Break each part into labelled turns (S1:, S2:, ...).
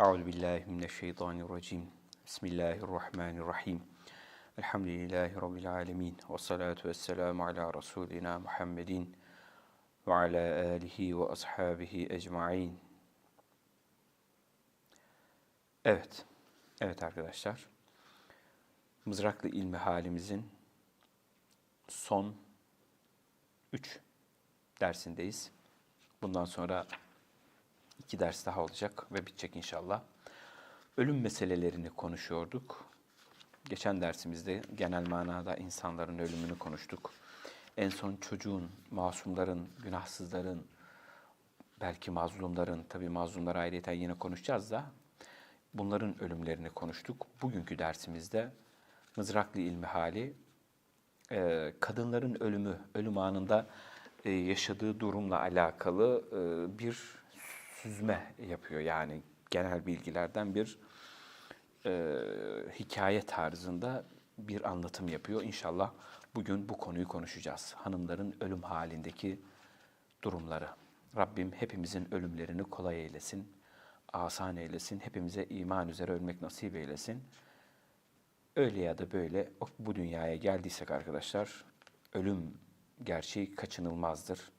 S1: Euzu billahi mineşşeytanirracim. Bismillahirrahmanirrahim. Elhamdülillahi rabbil alamin. Ve salatu vesselamu ala rasulina Muhammedin ve ala alihi ve ashabihi ecmaîn. Evet. Evet arkadaşlar. Mızraklı ilmi halimizin son 3 dersindeyiz. Bundan sonra iki ders daha olacak ve bitecek inşallah. Ölüm meselelerini konuşuyorduk. Geçen dersimizde genel manada insanların ölümünü konuştuk. En son çocuğun, masumların, günahsızların, belki mazlumların, tabii mazlumları ayrıyeten yine konuşacağız da bunların ölümlerini konuştuk. Bugünkü dersimizde mızraklı ilmi hali, e, kadınların ölümü, ölüm anında e, yaşadığı durumla alakalı e, bir süzme yapıyor. Yani genel bilgilerden bir e, hikaye tarzında bir anlatım yapıyor. İnşallah bugün bu konuyu konuşacağız. Hanımların ölüm halindeki durumları. Rabbim hepimizin ölümlerini kolay eylesin, asan eylesin, hepimize iman üzere ölmek nasip eylesin. Öyle ya da böyle bu dünyaya geldiysek arkadaşlar, ölüm gerçeği kaçınılmazdır.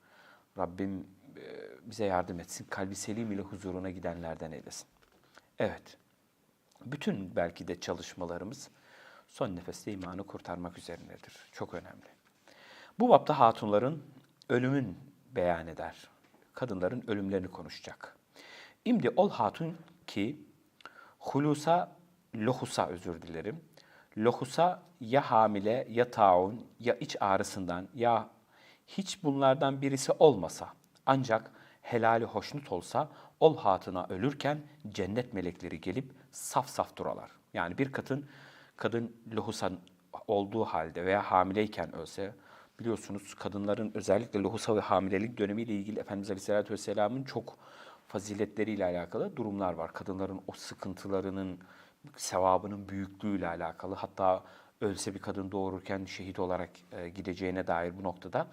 S1: Rabbim bize yardım etsin. Kalbi selim ile huzuruna gidenlerden eylesin. Evet. Bütün belki de çalışmalarımız son nefeste imanı kurtarmak üzerinedir. Çok önemli. Bu bapta hatunların ölümün beyan eder. Kadınların ölümlerini konuşacak. İmdi ol hatun ki hulusa lohusa özür dilerim. Lohusa ya hamile ya taun ya iç ağrısından ya hiç bunlardan birisi olmasa ancak helali hoşnut olsa ol hatına ölürken cennet melekleri gelip saf saf duralar. Yani bir kadın kadın lohusa olduğu halde veya hamileyken ölse biliyorsunuz kadınların özellikle lohusa ve hamilelik dönemiyle ilgili Efendimiz Aleyhisselatü Vesselam'ın çok faziletleriyle alakalı durumlar var. Kadınların o sıkıntılarının, sevabının büyüklüğüyle alakalı hatta ölse bir kadın doğururken şehit olarak gideceğine dair bu noktada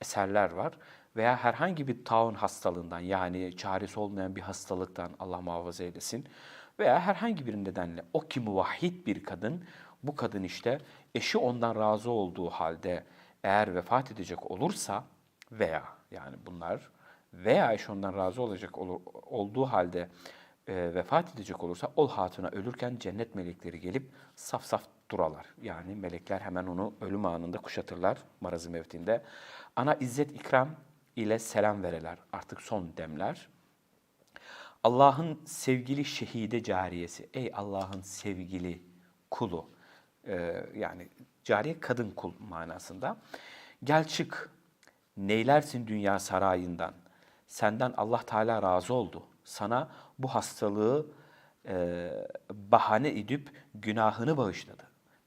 S1: eserler var veya herhangi bir taun hastalığından yani çaresi olmayan bir hastalıktan Allah muhafaza eylesin veya herhangi bir nedenle o ki muvahhid bir kadın bu kadın işte eşi ondan razı olduğu halde eğer vefat edecek olursa veya yani bunlar veya eşi ondan razı olacak olur, olduğu halde e, vefat edecek olursa ol hatuna ölürken cennet melekleri gelip saf saf duralar. Yani melekler hemen onu ölüm anında kuşatırlar marazı mevtinde. Ana izzet ikram ile selam vereler. Artık son demler. Allah'ın sevgili şehide cariyesi. Ey Allah'ın sevgili kulu. Ee, yani cariye kadın kul manasında. Gel çık. Neylersin dünya sarayından. Senden Allah Teala razı oldu. Sana bu hastalığı e, bahane edip günahını bağışladı.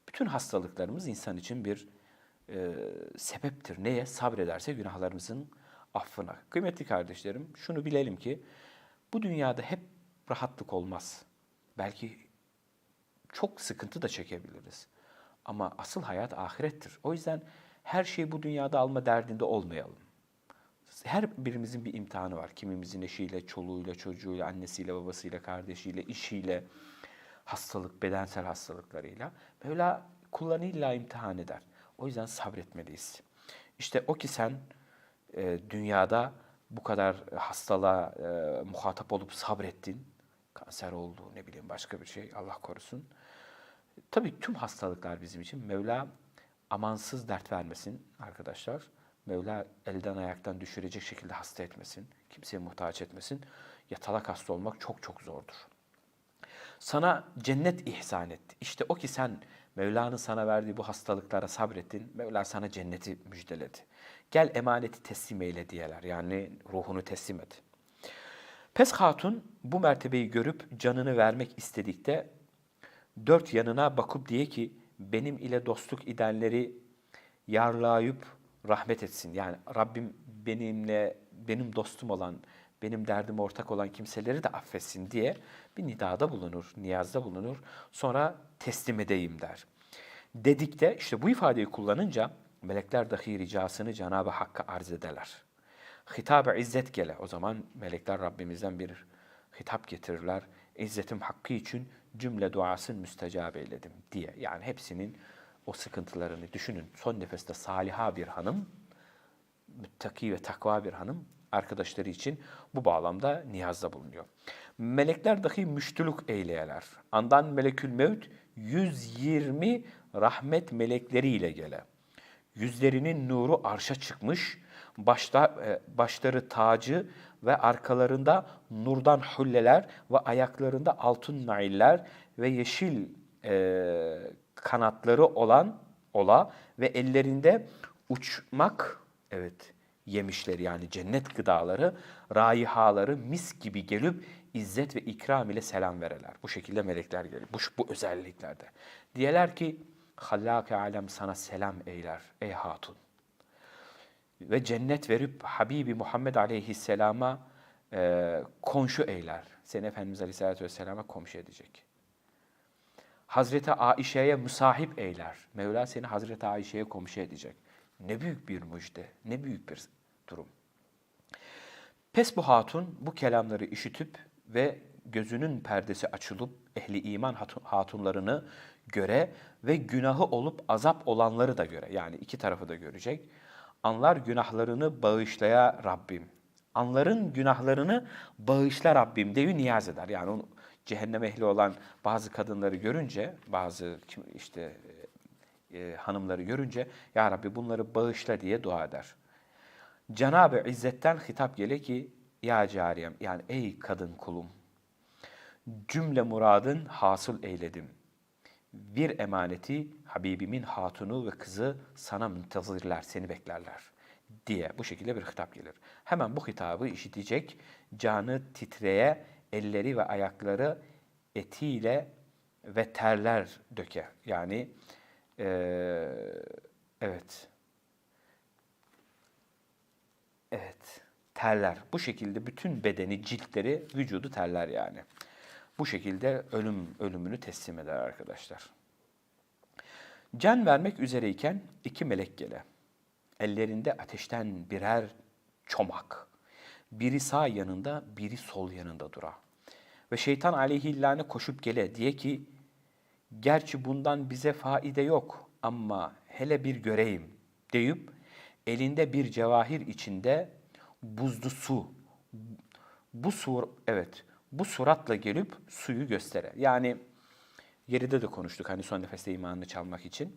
S1: Bütün hastalıklarımız insan için bir e, sebeptir. Neye? Sabrederse günahlarımızın affına. Kıymetli kardeşlerim, şunu bilelim ki bu dünyada hep rahatlık olmaz. Belki çok sıkıntı da çekebiliriz. Ama asıl hayat ahirettir. O yüzden her şeyi bu dünyada alma derdinde olmayalım. Her birimizin bir imtihanı var. Kimimizin eşiyle, çoluğuyla, çocuğuyla, annesiyle, babasıyla, kardeşiyle, işiyle, hastalık, bedensel hastalıklarıyla. Mevla kullarını illa imtihan eder. O yüzden sabretmeliyiz. İşte o ki sen e, dünyada bu kadar hastalığa e, muhatap olup sabrettin. Kanser oldu, ne bileyim başka bir şey, Allah korusun. Tabii tüm hastalıklar bizim için. Mevla amansız dert vermesin arkadaşlar. Mevla elden ayaktan düşürecek şekilde hasta etmesin. Kimseye muhtaç etmesin. Yatalak hasta olmak çok çok zordur. Sana cennet ihsan etti. İşte o ki sen Mevla'nın sana verdiği bu hastalıklara sabrettin. Mevla sana cenneti müjdeledi. Gel emaneti teslim eyle diyeler. Yani ruhunu teslim et. Pes Hatun bu mertebeyi görüp canını vermek istedikte dört yanına bakıp diye ki benim ile dostluk edenleri yarlayıp rahmet etsin. Yani Rabbim benimle benim dostum olan, benim derdim ortak olan kimseleri de affetsin diye bir nidada bulunur, niyazda bulunur. Sonra teslim edeyim der. Dedikte işte bu ifadeyi kullanınca melekler dahi ricasını Cenab-ı Hakk'a arz ederler. Hitab-ı izzet gele. O zaman melekler Rabbimizden bir hitap getirirler. İzzetim hakkı için cümle duasın müstecab eyledim diye. Yani hepsinin o sıkıntılarını düşünün. Son nefeste saliha bir hanım, müttaki ve takva bir hanım arkadaşları için bu bağlamda niyazda bulunuyor. Melekler dahi müştülük eyleyeler. Andan melekül mevt 120 rahmet melekleriyle gele. Yüzlerinin nuru arşa çıkmış, başta, e, başları tacı ve arkalarında nurdan hülleler ve ayaklarında altın nailler ve yeşil e, kanatları olan ola ve ellerinde uçmak evet yemişleri yani cennet gıdaları, raihaları mis gibi gelip izzet ve ikram ile selam vereler. Bu şekilde melekler gelir. Bu, bu özelliklerde. Diyeler ki Hallâke alem sana selam eyler ey hatun. Ve cennet verip Habibi Muhammed aleyhisselama e, komşu eyler. Seni Efendimiz aleyhisselatü vesselama komşu edecek. Hazreti Aişe'ye müsahip eyler. Mevla seni Hazreti Aişe'ye komşu edecek. Ne büyük bir müjde, ne büyük bir durum. Pes bu hatun bu kelamları işitip ve gözünün perdesi açılıp ehli iman hatun, hatunlarını göre ve günahı olup azap olanları da göre yani iki tarafı da görecek. Anlar günahlarını bağışlaya Rabbim. Anların günahlarını bağışla Rabbim diye niyaz eder. Yani onu cehennem ehli olan bazı kadınları görünce, bazı işte e, hanımları görünce ya Rabbi bunları bağışla diye dua eder. Cenab-ı İzzet'ten hitap gele ki ya cariyem yani ey kadın kulum cümle muradın hasıl eyledim. Bir emaneti Habibimin hatunu ve kızı sana müntazirler, seni beklerler diye bu şekilde bir hitap gelir. Hemen bu hitabı işitecek, canı titreye, elleri ve ayakları etiyle ve terler döke. Yani ee, evet. Evet. Terler. Bu şekilde bütün bedeni, ciltleri, vücudu terler yani. Bu şekilde ölüm ölümünü teslim eder arkadaşlar. Can vermek üzereyken iki melek gele. Ellerinde ateşten birer çomak. Biri sağ yanında, biri sol yanında dura. Ve şeytan aleyhillâne koşup gele diye ki gerçi bundan bize faide yok ama hele bir göreyim deyip elinde bir cevahir içinde buzlu su bu sur evet bu suratla gelip suyu gösterir. Yani geride de konuştuk hani son nefeste imanını çalmak için.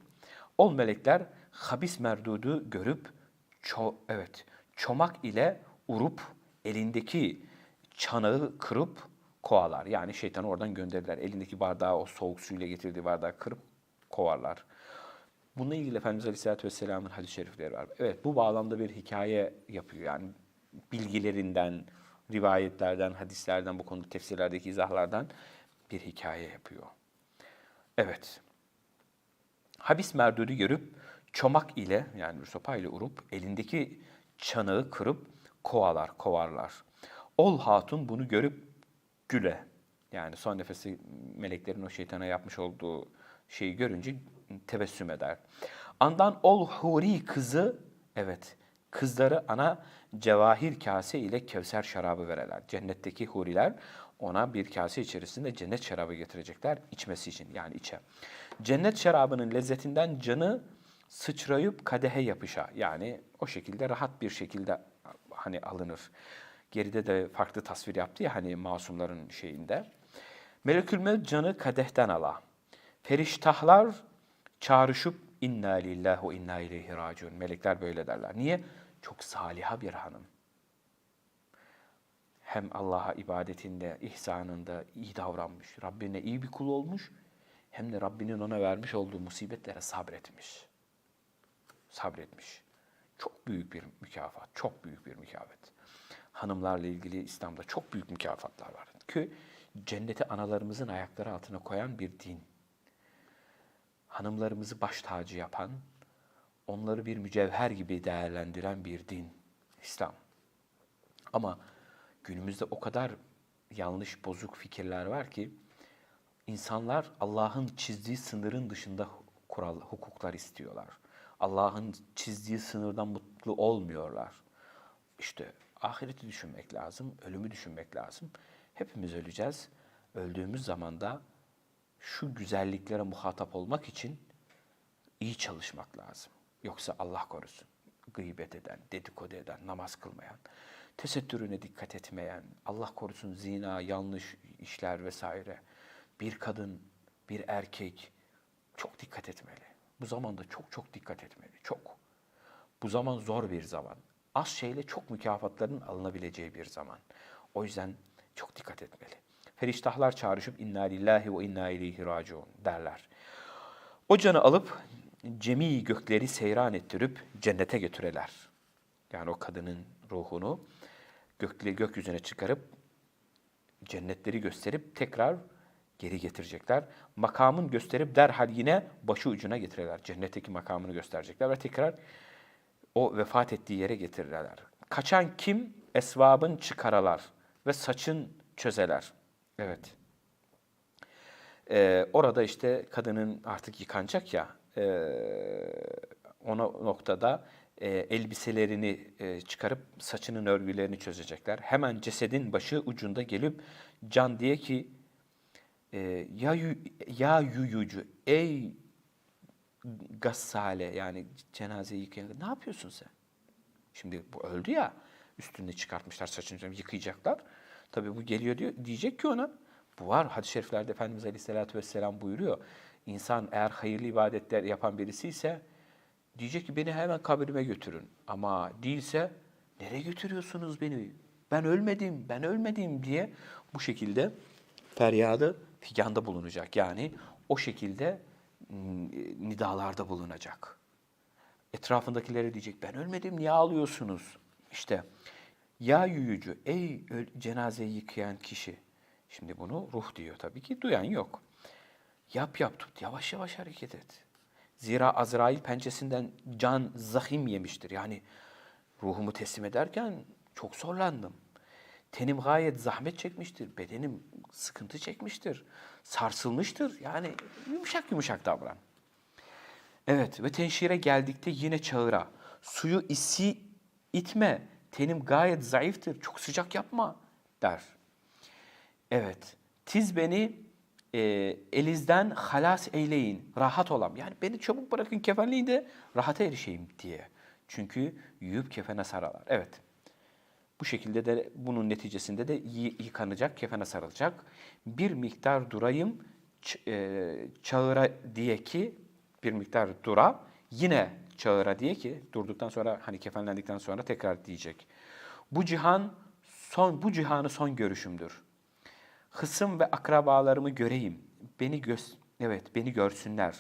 S1: Ol melekler habis merdudu görüp ço evet çomak ile urup elindeki çanağı kırıp kovalar. Yani şeytanı oradan gönderirler. Elindeki bardağı o soğuk suyla getirdiği bardağı kırıp kovarlar. Bununla ilgili Efendimiz Aleyhisselatü Vesselam'ın hadis-i şerifleri var. Evet bu bağlamda bir hikaye yapıyor. Yani bilgilerinden, rivayetlerden, hadislerden, bu konuda tefsirlerdeki izahlardan bir hikaye yapıyor. Evet. Habis merdudu görüp çomak ile yani bir sopa ile urup elindeki çanağı kırıp kovalar, kovarlar. Ol hatun bunu görüp güle. Yani son nefesi meleklerin o şeytana yapmış olduğu şeyi görünce tebessüm eder. Andan ol huri kızı, evet kızları ana cevahir kase ile kevser şarabı vereler. Cennetteki huriler ona bir kase içerisinde cennet şarabı getirecekler içmesi için yani içe. Cennet şarabının lezzetinden canı sıçrayıp kadehe yapışa yani o şekilde rahat bir şekilde hani alınır. Geride de farklı tasvir yaptı ya hani masumların şeyinde. Melekül canı kadehten ala. Feriştahlar çağrışıp inna lillahi ve inna ileyhi raciun. Melekler böyle derler. Niye? Çok saliha bir hanım. Hem Allah'a ibadetinde, ihsanında iyi davranmış, Rabbine iyi bir kul olmuş, hem de Rabbinin ona vermiş olduğu musibetlere sabretmiş. Sabretmiş. Çok büyük bir mükafat, çok büyük bir mükafat. Hanımlarla ilgili İslam'da çok büyük mükafatlar var. Ki cenneti analarımızın ayakları altına koyan bir din. Hanımlarımızı baş tacı yapan, onları bir mücevher gibi değerlendiren bir din. İslam. Ama günümüzde o kadar yanlış, bozuk fikirler var ki insanlar Allah'ın çizdiği sınırın dışında kural, hukuklar istiyorlar. Allah'ın çizdiği sınırdan mutlu olmuyorlar. İşte ahireti düşünmek lazım, ölümü düşünmek lazım. Hepimiz öleceğiz. öldüğümüz zaman da şu güzelliklere muhatap olmak için iyi çalışmak lazım. Yoksa Allah korusun gıybet eden, dedikodu eden, namaz kılmayan, tesettürüne dikkat etmeyen, Allah korusun zina, yanlış işler vesaire. Bir kadın, bir erkek çok dikkat etmeli. Bu zamanda çok çok dikkat etmeli. Çok. Bu zaman zor bir zaman. Az şeyle çok mükafatların alınabileceği bir zaman. O yüzden çok dikkat etmeli. Feriştahlar çağrışıp inna lillahi ve inna ileyhi raciun derler. O canı alıp cemi gökleri seyran ettirip cennete götüreler. Yani o kadının ruhunu gökle gökyüzüne çıkarıp cennetleri gösterip tekrar geri getirecekler. Makamın gösterip derhal yine başı ucuna getirirler. Cennetteki makamını gösterecekler ve tekrar o vefat ettiği yere getirirler. Kaçan kim? Esvabın çıkaralar ve saçın çözeler. Evet. Ee, orada işte kadının artık yıkanacak ya, e, ona noktada e, elbiselerini e, çıkarıp saçının örgülerini çözecekler. Hemen cesedin başı ucunda gelip can diye ki e, ya ya yuyucu ey gassale yani cenazeyi yıkayan ne yapıyorsun sen? Şimdi bu öldü ya üstünde çıkartmışlar saçını yıkayacaklar. Tabii bu geliyor diyor diyecek ki ona bu var hadis-i şeriflerde Efendimiz Aleyhisselatü Vesselam buyuruyor. İnsan eğer hayırlı ibadetler yapan birisi ise diyecek ki beni hemen kabrime götürün. Ama değilse nereye götürüyorsunuz beni? Ben ölmedim, ben ölmedim diye bu şekilde feryadı figanda bulunacak. Yani o şekilde nidalarda bulunacak. Etrafındakilere diyecek ben ölmedim niye ağlıyorsunuz? İşte ya yuyucu ey cenazeyi yıkayan kişi. Şimdi bunu ruh diyor tabii ki duyan yok. Yap yap tut yavaş yavaş hareket et. Zira Azrail pençesinden can zahim yemiştir. Yani ruhumu teslim ederken çok zorlandım. Tenim gayet zahmet çekmiştir. Bedenim sıkıntı çekmiştir. Sarsılmıştır. Yani yumuşak yumuşak davran. Evet ve tenşire geldikte yine çağıra. Suyu isi itme. Tenim gayet zayıftır. Çok sıcak yapma der. Evet. Tiz beni e, elinizden halas eyleyin. Rahat olam. Yani beni çabuk bırakın kefenleyin de rahata erişeyim diye. Çünkü yiyip kefene saralar. Evet. Bu şekilde de bunun neticesinde de yıkanacak, kefene sarılacak. Bir miktar durayım, e, çağıra diye ki, bir miktar dura, yine çağıra diye ki, durduktan sonra hani kefenlendikten sonra tekrar diyecek. Bu cihan son bu cihanı son görüşümdür. Hısım ve akrabalarımı göreyim. Beni göz evet beni görsünler.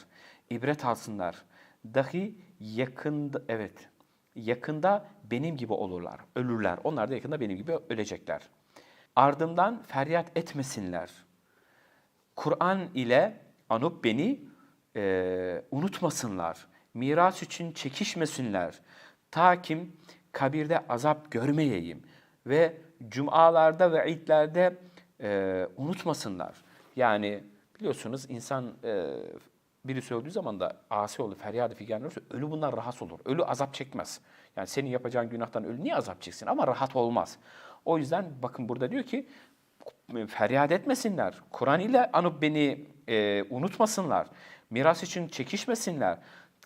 S1: ibret alsınlar. Dahi yakında evet yakında benim gibi olurlar, ölürler. Onlar da yakında benim gibi ölecekler. Ardımdan feryat etmesinler. Kur'an ile anıp beni e, unutmasınlar. Miras için çekişmesinler. Ta kim kabirde azap görmeyeyim ve cumalarda ve idlerde e, unutmasınlar. Yani biliyorsunuz insan e, birisi öldüğü zaman da asi olur, feryadı figan olursa ölü bunlar rahatsız olur. Ölü azap çekmez. Yani senin yapacağın günahtan ölü niye azap çeksin? Ama rahat olmaz. O yüzden bakın burada diyor ki feryat etmesinler. Kur'an ile anıp beni e, unutmasınlar. Miras için çekişmesinler.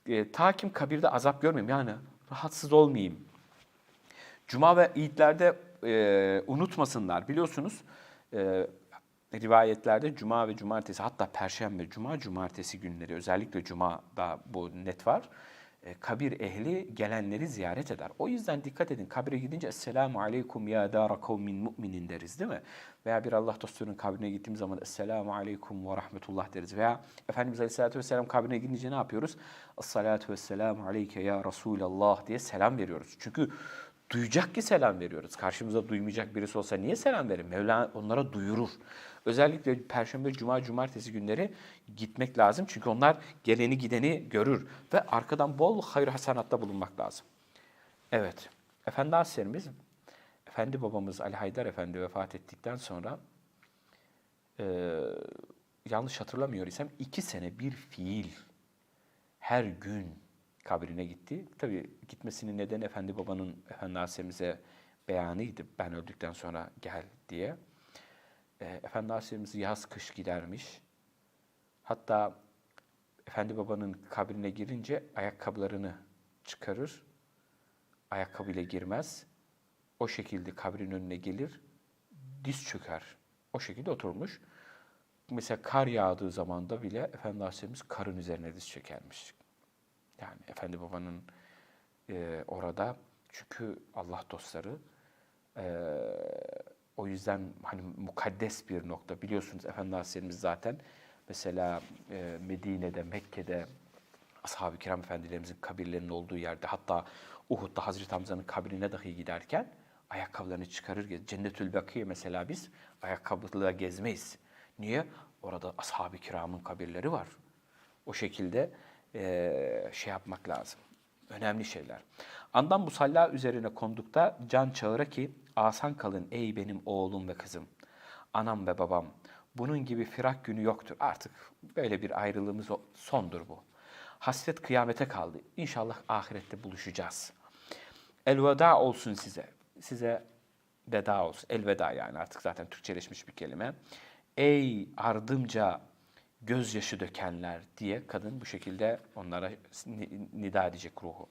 S1: E, ta kim kabirde azap görmeyeyim. Yani rahatsız olmayayım. Cuma ve iyitlerde e, unutmasınlar. Biliyorsunuz e, rivayetlerde cuma ve cumartesi hatta perşembe, cuma, cumartesi günleri özellikle cumada bu net var. E, kabir ehli gelenleri ziyaret eder. O yüzden dikkat edin kabire gidince Esselamu Aleyküm ya dara kavmin mu'minin deriz değil mi? Veya bir Allah dostunun kabrine gittiğimiz zaman Esselamu Aleyküm ve Rahmetullah deriz. Veya Efendimiz Aleyhisselatü Vesselam kabrine gidince ne yapıyoruz? Esselatu Vesselamu Aleyke ya Resulallah diye selam veriyoruz. Çünkü duyacak ki selam veriyoruz. Karşımıza duymayacak birisi olsa niye selam verir? Mevla onlara duyurur. Özellikle Perşembe, Cuma, Cumartesi günleri gitmek lazım. Çünkü onlar geleni gideni görür. Ve arkadan bol hayır hasanatta bulunmak lazım. Evet, Efendi Hazretlerimiz, Efendi babamız Ali Haydar Efendi vefat ettikten sonra e, yanlış hatırlamıyor isem iki sene bir fiil her gün kabrine gitti. Tabii gitmesinin nedeni Efendi babanın Efendi Hazretlerimize beyanıydı. Ben öldükten sonra gel diye. e, Efendi Aleyhisselam'ımız yaz kış gidermiş. Hatta Efendi Baba'nın kabrine girince ayakkabılarını çıkarır. Ayakkabıyla girmez. O şekilde kabrin önüne gelir. Diz çöker. O şekilde oturmuş. Mesela kar yağdığı zamanda bile Efendi Aleyhisselam'ımız karın üzerine diz çökermiş. Yani Efendi Baba'nın e, orada çünkü Allah dostları e, o yüzden hani mukaddes bir nokta. Biliyorsunuz Efendi Aleyhisselam'ımız zaten mesela e, Medine'de, Mekke'de ashab-ı kiram efendilerimizin kabirlerinin olduğu yerde hatta Uhud'da Hazreti Hamza'nın kabrine dahi giderken ayakkabılarını çıkarır. Cennetül Bakiye mesela biz ayakkabıyla gezmeyiz. Niye? Orada ashab-ı kiramın kabirleri var. O şekilde şey yapmak lazım. Önemli şeyler. Andan musalla üzerine kondukta can çağıra ki asan kalın ey benim oğlum ve kızım. Anam ve babam. Bunun gibi firak günü yoktur. Artık böyle bir ayrılığımız sondur bu. Hasret kıyamete kaldı. İnşallah ahirette buluşacağız. Elveda olsun size. Size veda olsun. Elveda yani artık zaten Türkçeleşmiş bir kelime. Ey ardımca gözyaşı dökenler diye kadın bu şekilde onlara ni- nida edecek ruhu.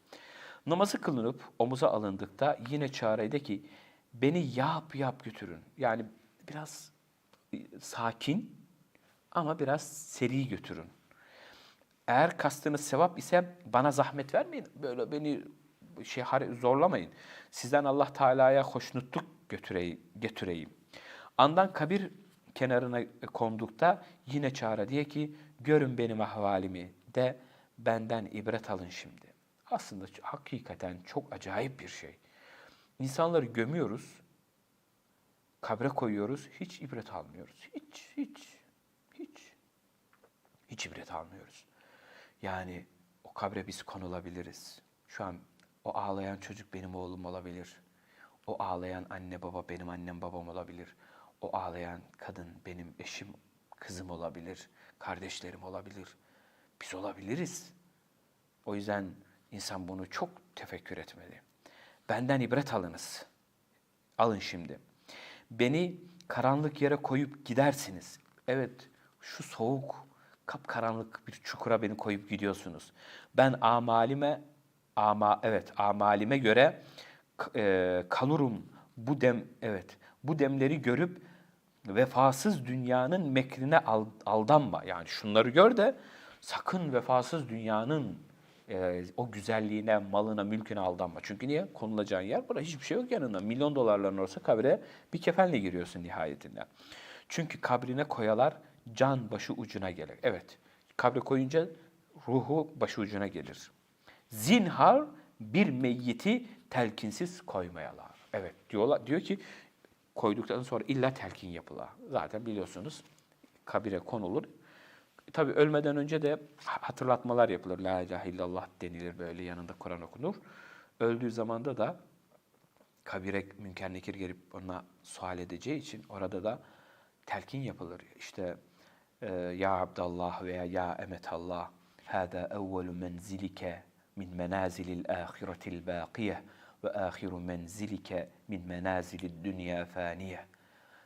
S1: Namazı kılınıp omuza alındıkta yine çağrıydı ki beni yap yap götürün. Yani biraz e, sakin ama biraz seri götürün. Eğer kastınız sevap ise bana zahmet vermeyin. Böyle beni şey zorlamayın. Sizden Allah Teala'ya hoşnutluk götüreyim, getireyim. Andan kabir kenarına kondukta yine çağıra diye ki görün benim ahvalimi de benden ibret alın şimdi. Aslında hakikaten çok acayip bir şey. İnsanları gömüyoruz, kabre koyuyoruz, hiç ibret almıyoruz. Hiç, hiç, hiç. Hiç ibret almıyoruz. Yani o kabre biz konulabiliriz. Şu an o ağlayan çocuk benim oğlum olabilir. O ağlayan anne baba benim annem babam olabilir. O ağlayan kadın benim eşim, kızım olabilir. Kardeşlerim olabilir. Biz olabiliriz. O yüzden insan bunu çok tefekkür etmeli. Benden ibret alınız. Alın şimdi. Beni karanlık yere koyup gidersiniz. Evet, şu soğuk, kapkaranlık bir çukura beni koyup gidiyorsunuz. Ben amalime, ama evet amalime göre e, kalurum bu dem, evet bu demleri görüp vefasız dünyanın mekrine al- aldanma. Yani şunları gör de sakın vefasız dünyanın e, o güzelliğine, malına, mülküne aldanma. Çünkü niye? Konulacağın yer burada hiçbir şey yok yanında. Milyon dolarların olsa kabre bir kefenle giriyorsun nihayetinde. Çünkü kabrine koyalar can başı ucuna gelir. Evet, kabre koyunca ruhu başı ucuna gelir. Zinhar bir meyyiti telkinsiz koymayalar. Evet diyorlar diyor ki koyduktan sonra illa telkin yapıla. Zaten biliyorsunuz kabire konulur. Tabi ölmeden önce de hatırlatmalar yapılır. La ilahe illallah denilir böyle yanında Kur'an okunur. Öldüğü zamanda da kabire münker nekir gelip ona sual edeceği için orada da telkin yapılır. İşte e, ya Abdallah veya ya Emetallah hâdâ evvelu menzilike min menazilil âhiretil bâkiye ve âhiru menzilike min menazilid dünya fâniye.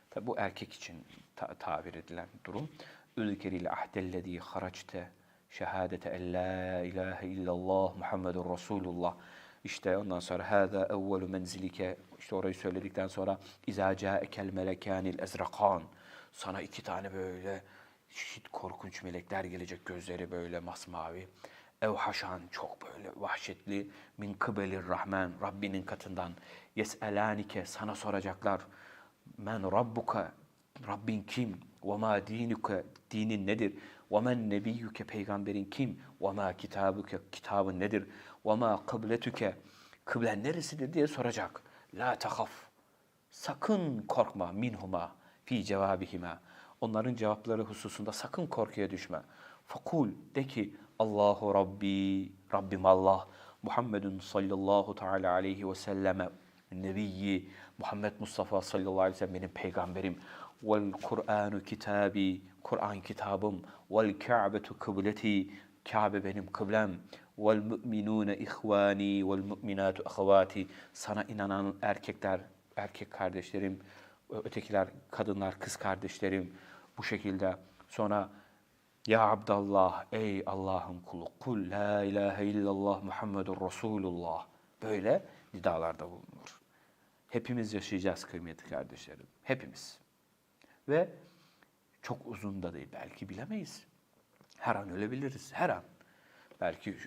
S1: Tabi bu erkek için ta- tabir edilen durum. Ülkeril ahdellezî haraçte şehadete en la ilahe illallah Muhammedun Resulullah. İşte ondan sonra hâzâ evvelu menzilike işte orayı söyledikten sonra izâ câekel melekânil ezrakân sana iki tane böyle şit korkunç melekler gelecek gözleri böyle masmavi. Evhaşan çok böyle vahşetli min kıbelir rahman Rabbinin katından yes'elânike sana soracaklar men rabbuka Rabbin kim? Ve ma dinuke dinin nedir? Ve men nebiyyuke peygamberin kim? Ve ma kitabuke kitabın nedir? Ve ma kıbletuke kıblen neresidir diye soracak. La tahaf. Sakın korkma minhuma fi cevabihima. Onların cevapları hususunda sakın korkuya düşme. Fakul de ki Allahu Rabbi, Rabbim Allah, Muhammedun sallallahu teala aleyhi ve selleme nebiyyi, Muhammed Mustafa sallallahu aleyhi ve sellem benim peygamberim. Vel Kur'anu kitabi, Kur'an kitabım. Vel Ka'betu kıbleti, Kabe benim kıblem. Vel müminune ihvani, vel müminatu ahvati. Sana inanan erkekler, erkek kardeşlerim, ötekiler kadınlar, kız kardeşlerim bu şekilde sonra ya Abdallah ey Allah'ın kulu kul la ilahe illallah Muhammedur Resulullah böyle nidalarda bulunur. Hepimiz yaşayacağız kıymetli kardeşlerim. Hepimiz. Ve çok uzun da değil belki bilemeyiz. Her an ölebiliriz, her an. Belki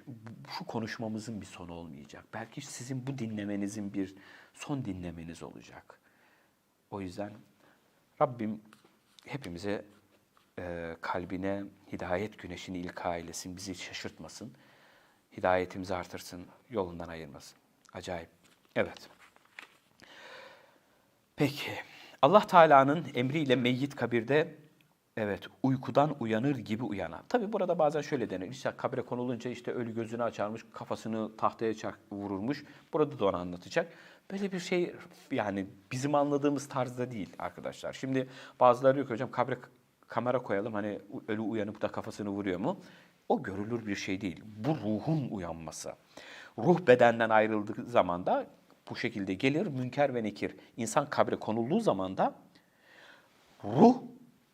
S1: şu, konuşmamızın bir sonu olmayacak. Belki sizin bu dinlemenizin bir son dinlemeniz olacak. O yüzden Rabbim hepimize e, kalbine hidayet güneşini ilka eylesin, bizi şaşırtmasın, hidayetimizi artırsın, yolundan ayırmasın. Acayip. Evet. Peki. Allah Teala'nın emriyle meyyit kabirde evet uykudan uyanır gibi uyanan. Tabi burada bazen şöyle denir. İşte kabire konulunca işte ölü gözünü açarmış, kafasını tahtaya çak, vururmuş. Burada da onu anlatacak. Böyle bir şey yani bizim anladığımız tarzda değil arkadaşlar. Şimdi bazıları diyor ki hocam kabre kamera koyalım hani ölü uyanıp da kafasını vuruyor mu? O görülür bir şey değil. Bu ruhun uyanması. Ruh bedenden ayrıldığı zaman da bu şekilde gelir münker ve nekir. İnsan kabre konulduğu zaman da ruh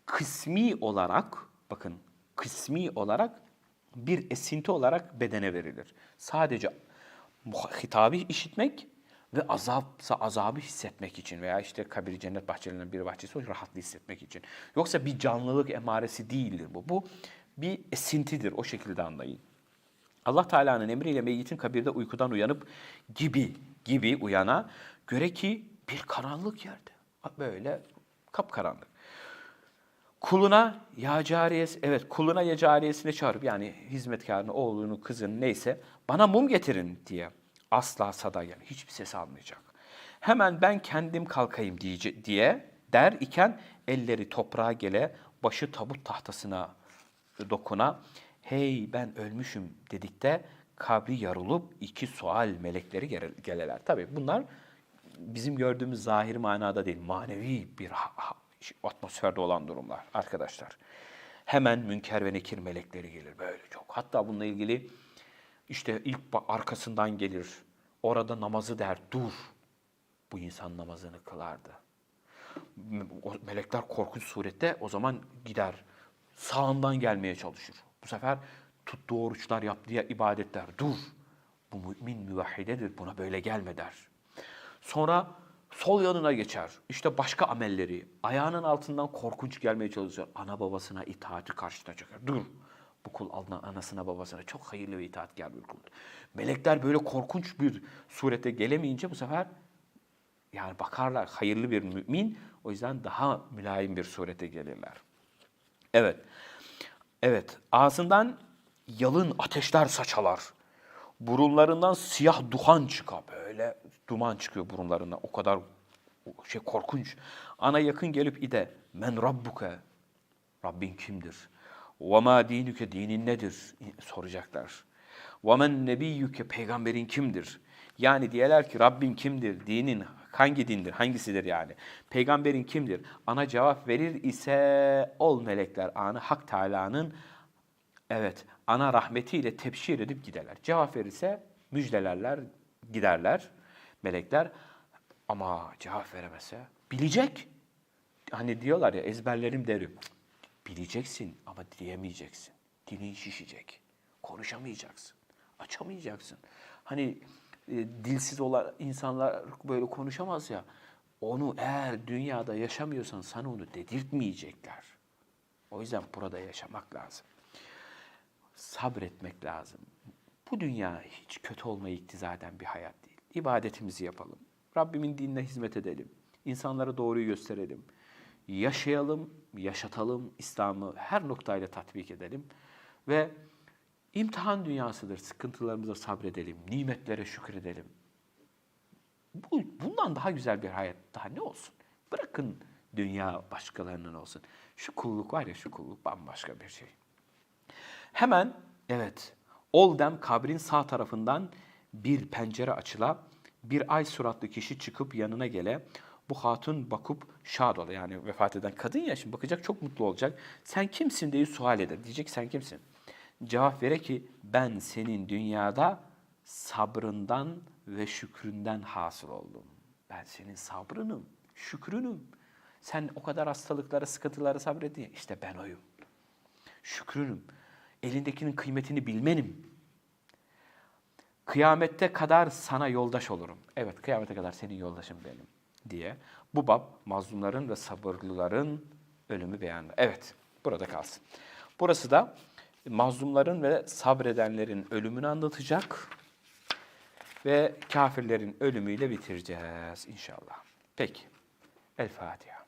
S1: kısmi olarak bakın kısmi olarak bir esinti olarak bedene verilir. Sadece hitabı işitmek ve azapsa azabı hissetmek için veya işte kabir cennet bahçelerinden bir bahçesi o rahatlığı hissetmek için. Yoksa bir canlılık emaresi değildir bu. Bu bir esintidir o şekilde anlayın. Allah Teala'nın emriyle meyyitin kabirde uykudan uyanıp gibi gibi uyana göre ki bir karanlık yerde. Böyle kapkaranlık. Kuluna ya cariyesi, evet kuluna ya cariyesine çağırıp yani hizmetkarını, oğlunu, kızını neyse bana mum getirin diye asla sada yani hiçbir ses almayacak. Hemen ben kendim kalkayım diye, diye der iken elleri toprağa gele, başı tabut tahtasına dokuna hey ben ölmüşüm dedikte kabri yarılıp iki sual melekleri geleler. Tabi bunlar bizim gördüğümüz zahir manada değil, manevi bir atmosferde olan durumlar arkadaşlar. Hemen münker ve nekir melekleri gelir böyle çok. Hatta bununla ilgili işte ilk arkasından gelir. Orada namazı der, dur. Bu insan namazını kılardı. Melekler korkunç surette o zaman gider. Sağından gelmeye çalışır. Bu sefer tuttuğu oruçlar, yaptığı ibadetler, dur. Bu mümin müvahhidedir, buna böyle gelme der. Sonra sol yanına geçer. İşte başka amelleri, ayağının altından korkunç gelmeye çalışır. Ana babasına itaati karşısına çeker. Dur. Bu kul anasına babasına çok hayırlı ve itaatkar bir kuldur. Melekler böyle korkunç bir surete gelemeyince bu sefer yani bakarlar hayırlı bir mümin o yüzden daha mülayim bir surete gelirler. Evet. Evet. Ağzından yalın ateşler saçalar. Burunlarından siyah duhan çıkar. Böyle duman çıkıyor burunlarından. O kadar şey korkunç. Ana yakın gelip ide men rabbuke Rabbin kimdir? Ma dinüke dinin nedir? soracaklar. Men nebiyyüke peygamberin kimdir? Yani diyorlar ki Rabbin kimdir? Dinin hangi dindir? Hangisidir yani? Peygamberin kimdir? Ana cevap verir ise ol melekler anı Hak Teala'nın evet ana rahmetiyle tebşir edip giderler. Cevap verirse müjdelerler, giderler melekler. Ama cevap veremezse bilecek. Hani diyorlar ya ezberlerim derim. Bileceksin ama diyemeyeceksin. Dilin şişecek. Konuşamayacaksın. Açamayacaksın. Hani e, dilsiz olan insanlar böyle konuşamaz ya. Onu eğer dünyada yaşamıyorsan sana onu dedirtmeyecekler. O yüzden burada yaşamak lazım. Sabretmek lazım. Bu dünya hiç kötü olmayı iktiza eden bir hayat değil. İbadetimizi yapalım. Rabbimin dinine hizmet edelim. İnsanlara doğruyu gösterelim. Yaşayalım, yaşatalım, İslam'ı her noktayla tatbik edelim. Ve imtihan dünyasıdır. Sıkıntılarımıza sabredelim, nimetlere şükredelim. Bu, bundan daha güzel bir hayat daha ne olsun? Bırakın dünya başkalarının olsun. Şu kulluk var ya şu kulluk bambaşka bir şey. Hemen evet Oldem kabrin sağ tarafından bir pencere açıla bir ay suratlı kişi çıkıp yanına gele bu hatun bakıp şad ola yani vefat eden kadın ya şimdi bakacak çok mutlu olacak. Sen kimsin diye sual eder. Diyecek sen kimsin? Cevap vere ki ben senin dünyada sabrından ve şükründen hasıl oldum. Ben senin sabrınım, şükrünüm. Sen o kadar hastalıklara, sıkıntılara sabredin. İşte ben oyum. Şükrünüm. Elindekinin kıymetini bilmenim. Kıyamette kadar sana yoldaş olurum. Evet, kıyamete kadar senin yoldaşın benim diye. Bu bab mazlumların ve sabırlıların ölümü beyanı. Evet, burada kalsın. Burası da mazlumların ve sabredenlerin ölümünü anlatacak ve kafirlerin ölümüyle bitireceğiz inşallah. Peki. El Fatiha.